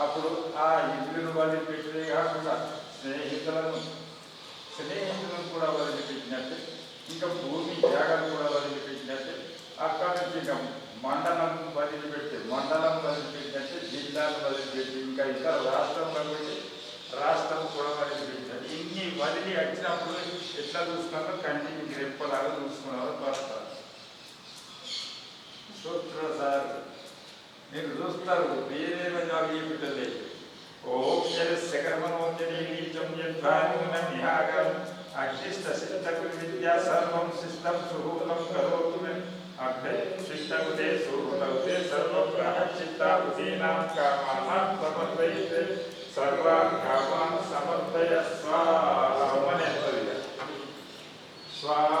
అప్పుడు ఆ ఇల్లును వదిలిపెట్టే కాకుండా స్నేహితులను స్నేహితులను కూడా వదిలిపెట్టినట్టు ఇంకా భూమి త్యాగాలు కూడా వదిలిపెట్టినట్టు అక్కడ నుంచి ఇంకా మండలం వదిలిపెట్టి మండలం వదిలిపెట్టినట్టే జిల్లాలు వదిలిపెట్టి ఇంకా ఇతర రాష్ట్రంలో పెట్టి రాష్ట్రం కూడా వదిలిపెట్టారు ఇన్ని వదిలి వచ్చినప్పుడు ఎట్లా చూసుకున్నారో కంటికి రెప్పలాగా చూసుకున్నారో పడతారు చూస్తారు ನಿರ್ದುಸ್ತರು ಬೇರೇನಾಗಿ ಬಿಟ್ಟಲ್ಲಿ ಓಕ್ಷರ ಸಕರ್ಮನೋದ್ಯನೀಚಂ ಯದ್ಭಾನುನಿಹಾಗ ಅಕ್ಷಿಷ್ಟ ಸಿದ್ಧಕುಲ ವಿದ್ಯಾ ಸರ್ವಂ ಸಿಸ್ತಂ ಸುಹೂತಂ ಕರೋತು ಮೆ अभ्यशिष्टबुधे सुहृतबुधे सर्वप्रहचित्ताबुधीनां कामान् समर्पयते सर्वान् कामान् समर्पय स्वाहा स्वाहा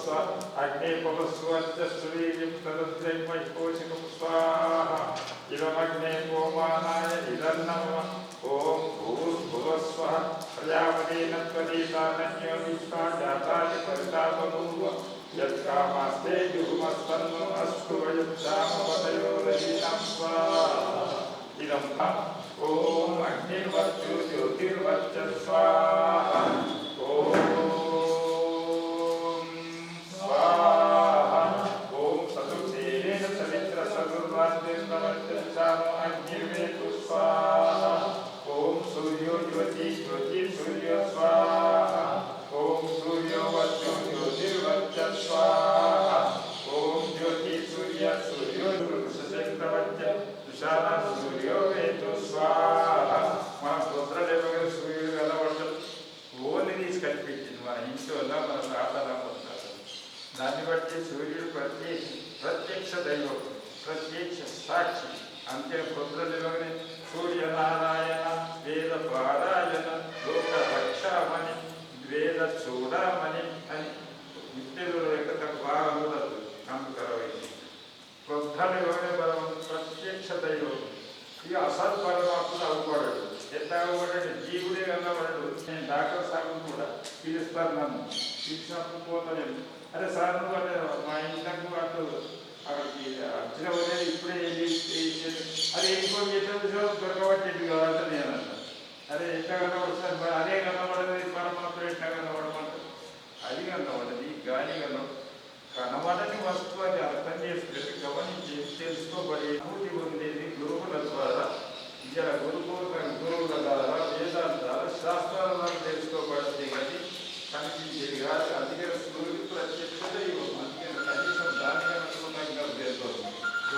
स्व अग्ने पवस्वश्चुरीं तदद्रह्मैकोशिकं स्वाहा इदमग्ने गोमानाय इदन्नमः ॐ भूर्भुवस्वः प्रजापतेन त्वदीतानन्यो विश्वा जातानि परितापभूव यत्कामास्ते जुहुमस्तन्नो अस्तु वयं श्यामवतयो रवीणां स्वाहा इदं ॐ अग्निर्वच्चु ज्योतिर्वच्च स्वाहा దాన్ని బట్టి సూర్యుడు ప్రత్యక్ష ప్రత్యక్ష దైవం ప్రత్యక్ష సాక్షి. అంతే పుత్రదేవని సూర్యనారాయణ వేద పారాయణ లోక రక్షామణి వేద చూడమని అని నిత్యుల యొక్క బాగా ఉండదు అందుకరవైంది. క్రొద్ధని బలం ప్రత్యక్ష దైవం. ఇక అసలు పరమాత్మ అవ్వబడడు ఎంత అవ్వబడ్డాడు జీవుడే అన్నవాడు. నేను డాక్టర్ సాగు కూడా పిలుస్తాను నన్ను. పిలిచినప్పుడు పోతాను అరే సార్ నువ్వు అంటే మా ఇంట్లో అటు అక్కడికి వచ్చిన వరే ఇప్పుడే వెళ్ళి అరే ఇంకో ఎట్లా దొరకబట్టేది కాదంటే నేను అన్నా అరే ఎట్లా కనబడుతుంది మరి అదే కనబడదు పరమాత్మ ఎట్లా కనబడమంటారు? అది కనబడదు గాలి కనబడదు కనబడని వస్తువు అది అర్థం చేసుకుని గమనించి తెలుసుకోబడి అనుభూతి పొందేది గురువుల ద్వారా ఇలా గురువుల గురువుల ద్వారా వేదాల ద్వారా శాస్త్రాల ద్వారా తెలుసుకోబడింది కానీ కనిపించేది కాదు. అందుకే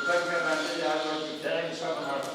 ಕೃತಜ್ಞರಾಗಿ ಯಾರು ತ್ಯಾಗ ಮಾಡ್ತಾರೆ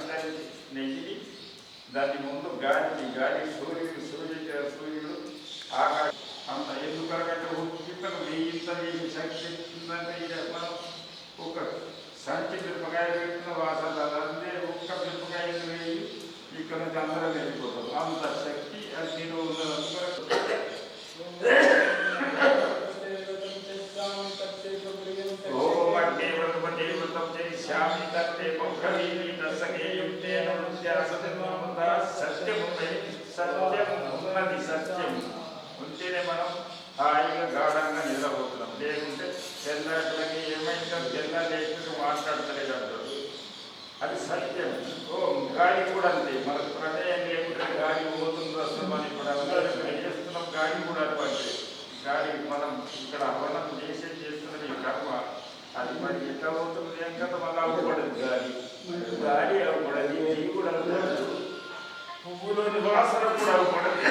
రూపం దాల్చిదని నెయ్యి దాని ముందు గాలి గాలి సూర్యుడు సూర్యుడు సూర్యుడు ఆకాశం అంత ఎందుకంటే ఒక్కింతకు వెయ్యింతలు చేసి శక్తి ఉందంటే ఇది మనం ఒక సంచి మిరపకాయ పెట్టిన వాసన అదే ఒక్క మిరపకాయ వేయి ఇక్కడ నుంచి అందరం వెళ్ళిపోతాం అంత శక్తి అది నేను ఉంటేనే మనం హాయిగా గాఢంగా నిద్రపోతున్నాం. లేకుంటే తెల్లట్లకి ఏమైందో తెల్ల లేకుండా మాట్లాడతలేదు అంటారు అది సత్యం. ఓ గాలి కూడా అంతే. మనకు ప్రమేయం లేకుంటే గాలి పోతుంది అసలు అని ఇప్పుడు అందరూ ఇక్కడ చేస్తున్నాం. గాలి కూడా అటువంటి గాలి మనం ఇక్కడ అవనం చేసే చేస్తున్నది కర్మ. అది మరి ఎట్లా పోతుంది ఏం కదా మళ్ళీ అవ్వబడదు గాలి. గాలి అవ్వబడదు ఇది కూడా పువ్వులోని వాసన కూడా అవ్వబడదు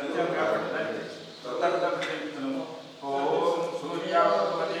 సత్యం కాబట్టి దాన్ని కృతజ్ఞత తెలుపుతున్నాము ఓం సూర్యావృతపతే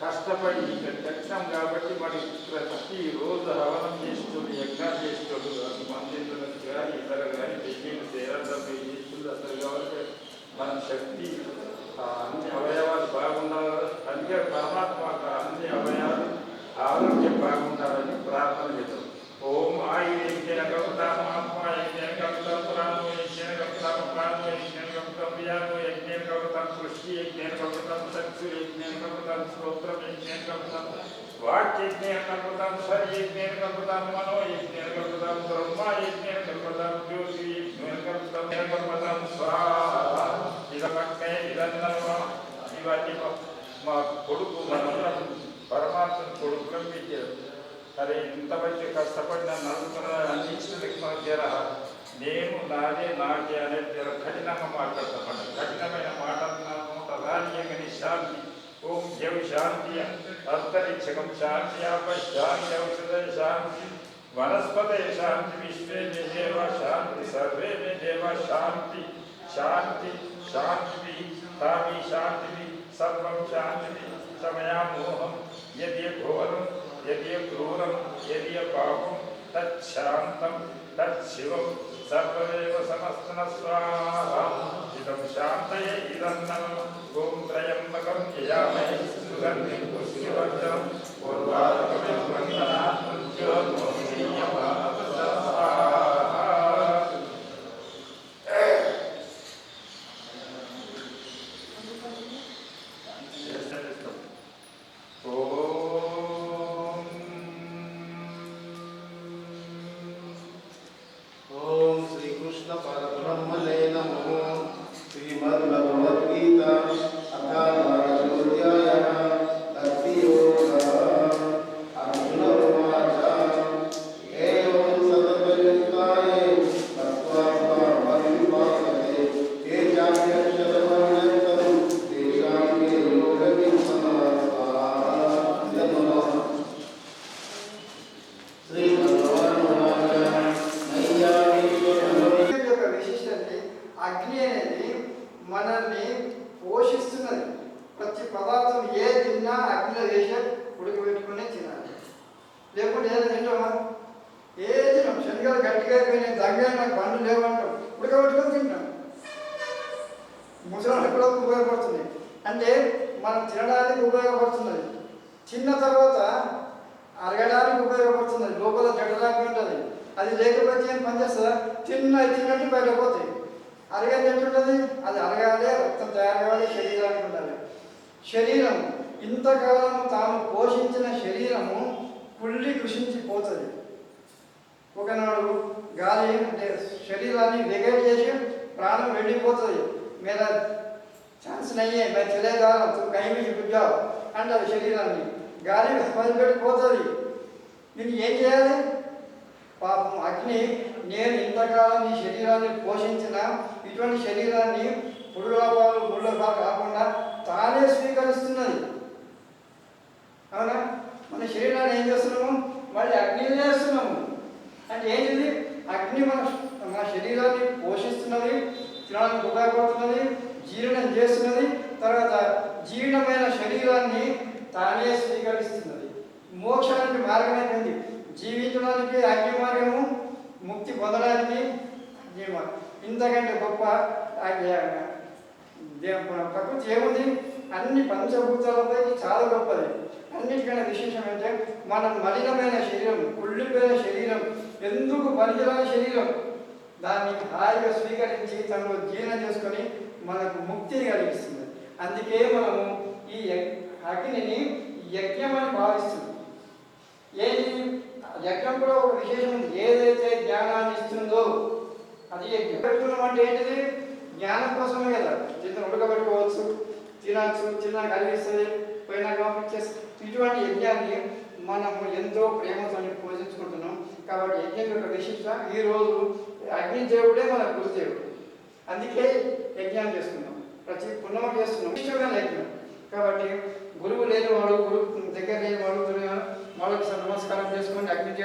కష్టపడి ఇక్కడ కాబట్టి మరి ప్రతి రోజు హవనం చేస్తుంది యజ్ఞాలు చేస్తుంది మందిరులకు కానీ ఇతర కానీ పెళ్ళిళ్ళు చేయాలి చేస్తుంది అసలు కాబట్టి మన శక్తి అన్ని అవయవాలు బాగుండాలి అందుకే పరమాత్మ యజ్ఞ కవితాం బ్రహ్మ యజ్ఞ కవితాం జ్యోతి యజ్ఞ కవితాం కవితాం స్వాహ ఇదమక్కే ఇదన్నమ ఇవన్నీ మా- మా కొడుకు మన పరమాత్మ కొడుకులం పెట్టారు అరే ఇంత మంచి కష్టపడి నన్ను నడుపుతున్నా అందించినందుకు మన జర నేను నాదే నాకే అనే జర కఠినంగా మాట్లాడతాను కఠినమైన మాట धान्यगनिशान्ति ॐ यं शान्त्य अन्तरिक्षकं शान्त्यापशान्त्यौषधे शान्ति वनस्पते शान्ति। विश्वे मे देव शान्ति, सर्वे मे देव शान्ति। शान्ति शान्तिः तामि शान्तिः सर्वं शान्तिः समया मोहं, यदि घोरं, यदि क्रूरं, यदि पापं तच्छान्तं तच्छिवं सर्वदेव समस्तनः स्वाहा इदं शान्तये इदन्नं ॐ त्र्यम्बकं ययामहे सुगन्धिं पुष्यवर्धनं पूर्वादकमिव वन्दनात्मज्योतिषीयमा తయారు శరీరానికి ఉండాలి శరీరం ఇంతకాలం తాను పోషించిన శరీరము కుళ్ళి కృషించిపోతుంది ఒకనాడు గాలి అంటే శరీరాన్ని వెగట్ చేసి ప్రాణం వెళ్ళిపోతుంది. మీద ఛాన్స్ నయ్యే మరి తెలియదా తు గుజ్జావు అంటారు శరీరాన్ని. గాలి వదిలిపెట్టిపోతుంది. నేను ఏం చేయాలి? పాపం అగ్ని నేను ఇంతకాలం నీ శరీరాన్ని పోషించిన ఇటువంటి శరీరాన్ని పురుగుల పాలు ముళ్ళ కాకుండా తానే స్వీకరిస్తున్నది. అవునా? మన శరీరాన్ని ఏం చేస్తున్నాము? మళ్ళీ అగ్ని చేస్తున్నాము అంటే ఏంటిది? అగ్ని మన మన శరీరాన్ని పోషిస్తున్నది తినడానికి ఉపయోగపడుతున్నది జీర్ణం చేస్తున్నది తర్వాత జీర్ణమైన శరీరాన్ని తానే స్వీకరిస్తున్నది. మోక్షానికి మార్గం ఏంటండి జీవించడానికి అగ్ని మార్గము ముక్తి పొందడానికి అగ్ని మార్గం. ఇంతకంటే గొప్ప అగ్ని- ప్రకృతి ఏముంది? అన్ని పంచభూతాలపై చాలా గొప్పది. అన్నిటికైనా విశేషం అంటే మన మలినమైన శరీరం కుళ్ళిపోయిన శరీరం ఎందుకు పనికిరాని శరీరం? దాన్ని హాయిగా స్వీకరించి తనలో జీర్ణం చేసుకొని మనకు ముక్తిని కలిగిస్తుంది. అందుకే మనము ఈ యగ్- అగ్నిని యజ్ఞం అని భావిస్తుంది. ఏది యజ్ఞం కూడా ఒక విశేషం ఏదైతే జ్ఞానాన్ని ఇస్తుందో అది యజ్ఞం. పెట్టుకున్నాం అంటే ఏంటిది? జ్ఞానం కోసమే కదా. జీతం ఉడకబెట్టుకోవచ్చు తినచ్చు తిన్నాక కలిగిస్తుంది పోయినాక పంపించేసి ఇటువంటి యజ్ఞాన్ని మనము ఎంతో ప్రేమతో పూజించుకుంటున్నాం కాబట్టి యజ్ఞం యొక్క విశిష్ట ఈ రోజు మన గురుదేవుడు. అందుకే యజ్ఞాన్ని చేస్తున్నాం. ప్రతి పుణ్యమ చేస్తున్నాం. విశిష్టమైన యజ్ఞం. కాబట్టి గురువు లేనివాడు గురువు దగ్గర లేనివాడు వాళ్ళకి నమస్కారం చేసుకొని అగ్ని